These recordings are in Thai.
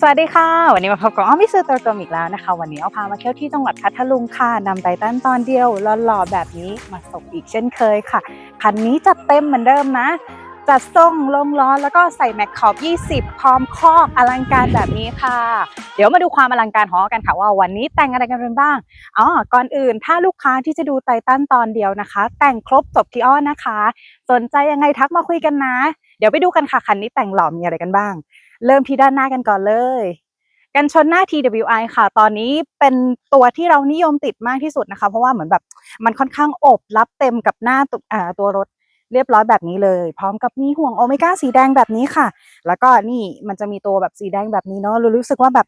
สวัสดีค่ะ วันนี้มาพบกับอ้อมมิสเตอร์ตัวกลมอีกแล้วนะคะ วันนี้เอาพามาเที่ยวที่จังหวัดพัทลุงค่ะนำไตตันตอนเดียวหล่อๆแบบนี้มาส่งอีกเช่นเคยค่ะ คันนี้จัดเต็มเหมือนเดิมนะ จัดทรงลงล้อแล้วก็ใส่แม็กขอบ 20 พร้อมคอกอลังการแบบนี้ค่ะ เดี๋ยวมาดูความอลังการของกันค่ะว่าวันนี้แต่งอะไรกันเป็นบ้างอ๋อก่อนอื่นถ้าลูกค้าที่จะดูไตตันตอนเดียวนะคะ แต่งครบจบที่อ้อนะคะ สนใจยังไงทักมาคุยกันนะ เดี๋ยวไปดูกันค่ะคันนี้แต่งหล่อมีอะไรกันบ้าง เริ่มที่ด้านหน้ากันก่อนเลยกันชนหน้า TWI ค่ะ ตอนนี้เป็นตัวที่เรานิยมติดมากที่สุดนะคะ เพราะว่าเหมือนแบบมันค่อนข้างอบรับเต็มกับหน้าตัวตัวรถเรียบร้อยแบบนี้เลย พร้อมกับมีห่วงโอเมก้าสีแดงแบบนี้ค่ะ แล้วก็นี่มันจะมีตัวแบบสีแดงแบบนี้เนาะรารู้สึกว่าแบบ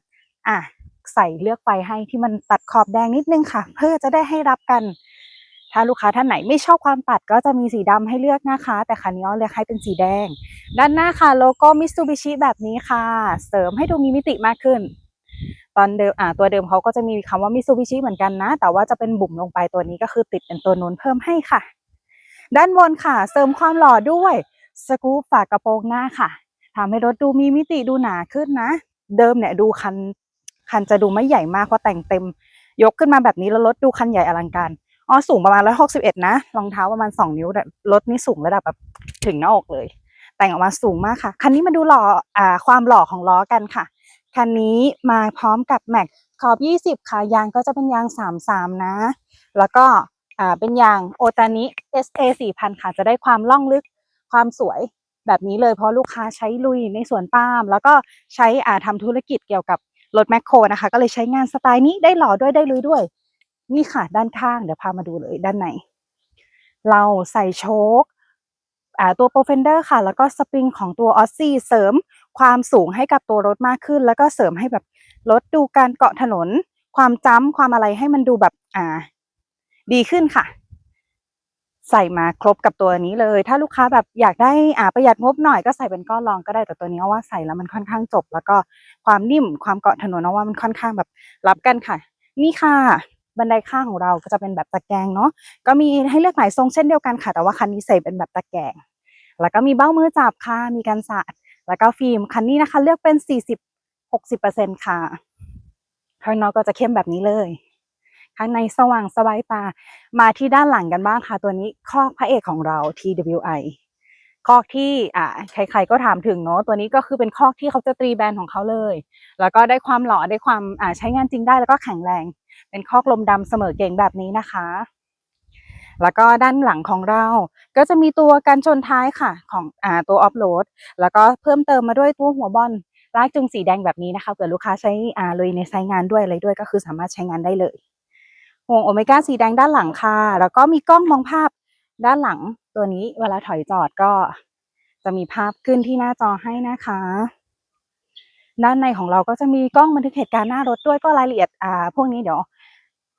อะใส่เลือกไฟให้ที่มันตัดขอบแดงนิดนึงค่ะ เพื่อจะได้ให้รับกัน ถ้าลูกค้าท่านไหนไม่ชอบความตัดก็จะมีสีดำให้เลือกนะคะ แต่คันนี้อ้อเลือกให้เป็นสีแดง ด้านหน้าค่ะโลโก้มิตซูบิชิแบบนี้ค่ะ เสริมให้ดูมีมิติมากขึ้น ตอนเดิมอ่าตัวเดิมเขาก็จะมีคำว่ามิตซูบิชิเหมือนกันนะ แต่ว่าจะเป็นบุ๋มลงไปตัวนี้ก็คือติดเป็นตัวนูนเพิ่มให้ค่ะ ด้านบนค่ะ เสริมความหล่อด้วยสกู๊ปฝากระโปรงหน้าค่ะทำให้รถดูมีมิติดูหนาขึ้นนะ เดิมเนี่ยดูคันคันจะดูไม่ใหญ่มากเพราะแต่งเต็ม ยกขึ้นมาแบบนี้แล้วรถดูคันใหญ่อลังการ อ๋อสูงประมาณร้อยหกสิบเอ็ดนะรองเท้าประมาณสองนิ้วแต่รถนี่สูงระดับแบบถึงหน้าอกเลย แต่งออกมาสูงมากค่ะ คันนี้มาดูหล่ออ่าความหล่อของล้อกันค่ะ คันนี้มาพร้อมกับแม็กขอบ20ค่ะยางก็จะเป็นยาง33นะ แล้วก็อ่าเป็นยางโอตานิ SA 4000ค่ะจะได้ความล่องลึกความสวยแบบนี้เลยเพราะลูกค้าใช้ลุยในสวนปาล์มแล้วก็ใช้อ่าทำธุรกิจเกี่ยวกับรถแมคโครนะคะ ก็เลยใช้งานสไตล์นี้ได้หล่อด้วยได้ลุยด้วย นี่ค่ะ ด้านข้างเดี๋ยวพามาดูเลยด้านใน เราใส่โชคตัวโปรเฟนเดอร์ค่ะ แล้วก็สปริงของตัวออสซี่เสริมความสูงให้กับตัวรถมากขึ้น แล้วก็เสริมให้แบบรถดูการเกาะถนน ความจ้ำความอะไรให้มันดูแบบอ่า ดีขึ้นค่ะ ใส่มาครบกับตัวนี้เลย ถ้าลูกค้าแบบอยากได้อ่าประหยัดงบหน่อยก็ใส่เป็นก้อนรองก็ได้แต่ตัวนี้เอาว่าใส่แล้วมันค่อนข้างจบ แล้วก็ความนิ่มความเกาะถนนเอาว่ามันค่อนข้างแบบรับกันค่ะ นี่ค่ะ บันไดข้างของเราก็จะเป็นแบบตะแกรงเนาะก็มีให้เลือกหลายทรงเช่นเดียวกันค่ะ แต่ว่าคันนี้ใส่เป็นแบบตะแกรงแล้วก็มีเบ้ามือจับค่ะมีกันสาดแล้วก็ฟิล์มคันนี้นะคะเลือกเป็น 40 60%ค่ะข้างนอกก็จะเข้มแบบนี้เลยข้างในสว่างสบายตา มาที่ด้านหลังกันบ้างค่ะ ตัวนี้คอกพระเอกของเรา TWI คอกที่อ่าใครๆก็ถามถึงเนาะตัวนี้ก็คือเป็นคอกที่เขาจะตรีแบรนด์ของเขาเลย แล้วก็ได้ความหล่อได้ความอ่าใช้งานจริงได้แล้วก็แข็งแรง เป็นคอกลมดำเสมอเก่งแบบนี้นะคะ แล้วก็ด้านหลังของเราก็จะมีตัวกันชนท้ายค่ะของอ่าตัวออฟโหลดแล้วก็เพิ่มเติมมาด้วยตัวหัวบอลลากจูงสีแดงแบบนี้นะคะเผื่อลูกค้าใช้อ่าเลยในไซต์งานด้วยอะไรด้วยก็คือสามารถใช้งานได้เลยห่วงโอเมก้าสีแดงด้านหลังค่ะ แล้วก็มีกล้องมองภาพด้านหลังตัวนี้เวลาถอยจอดก็จะมีภาพขึ้นที่หน้าจอให้นะคะ ด้านในของเราก็จะมีกล้องบันทึกเหตุการณ์หน้ารถด้วยก็รายละเอียดอ่าพวกนี้เดี๋ยว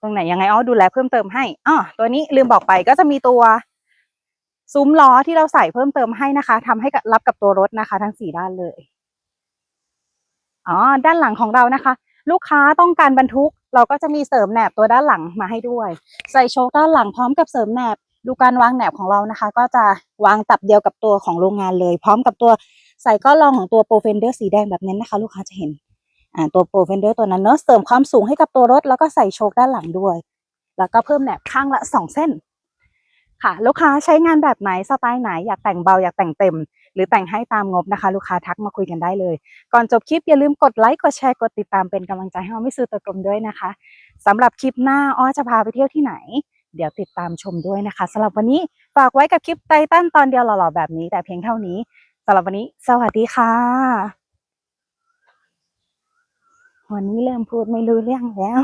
ตรงไหนยังไงอ้อดูแลเพิ่มเติมให้อ๋อตัวนี้ลืมบอกไปก็จะมีตัวซุ้มล้อที่เราใส่เพิ่มเติมให้นะคะทำให้รับกับตัวรถนะคะ ทั้งสี่ด้านเลยอ๋อด้านหลังของเรานะคะ ลูกค้าต้องการบรรทุก เราก็จะมีเสริมแหนบตัวด้านหลังมาให้ด้วย ใส่โชคด้านหลังพร้อมกับเสริมแหนบดูการวางแหนบของเรานะคะ ก็จะวางตับเดียวกับตัวของโรงงานเลย พร้อมกับตัว ใส่ก้อนรองของตัวโปรเฟนเดอร์สีแดงแบบนี้นะคะ ลูกค้าจะเห็นอ่าตัวโปรเฟนเดอร์ตัวนั้นเนอะเสริมความสูงให้กับตัวรถ แล้วก็ใส่โชคด้านหลังด้วย แล้วก็เพิ่มแหนบข้างละสองเส้น ค่ะ ลูกค้าใช้งานแบบไหนสไตล์ไหนอยากแต่งเบาอยากแต่งเต็ม หรือแต่งให้ตามงบนะคะ ลูกค้าทักมาคุยกันได้เลย ก่อนจบคลิปอย่าลืมกดไลค์กดแชร์กดติดตามเป็นกำลังใจให้เราไม่ซื้อตัวกลมด้วยนะคะสำหรับคลิปหน้าอ้อจะพาไปเที่ยวที่ไหนเดี๋ยวติดตามชมด้วยนะคะสำหรับวันนี้ฝากไว้กับคลิปไตตันตอนเดียวหล่อๆแบบนี้แต่เพียงเท่านี้ สำหรับวันนี้ สวัสดีค่ะ วันนี้เริ่มพูดไม่รู้เรื่องแล้ว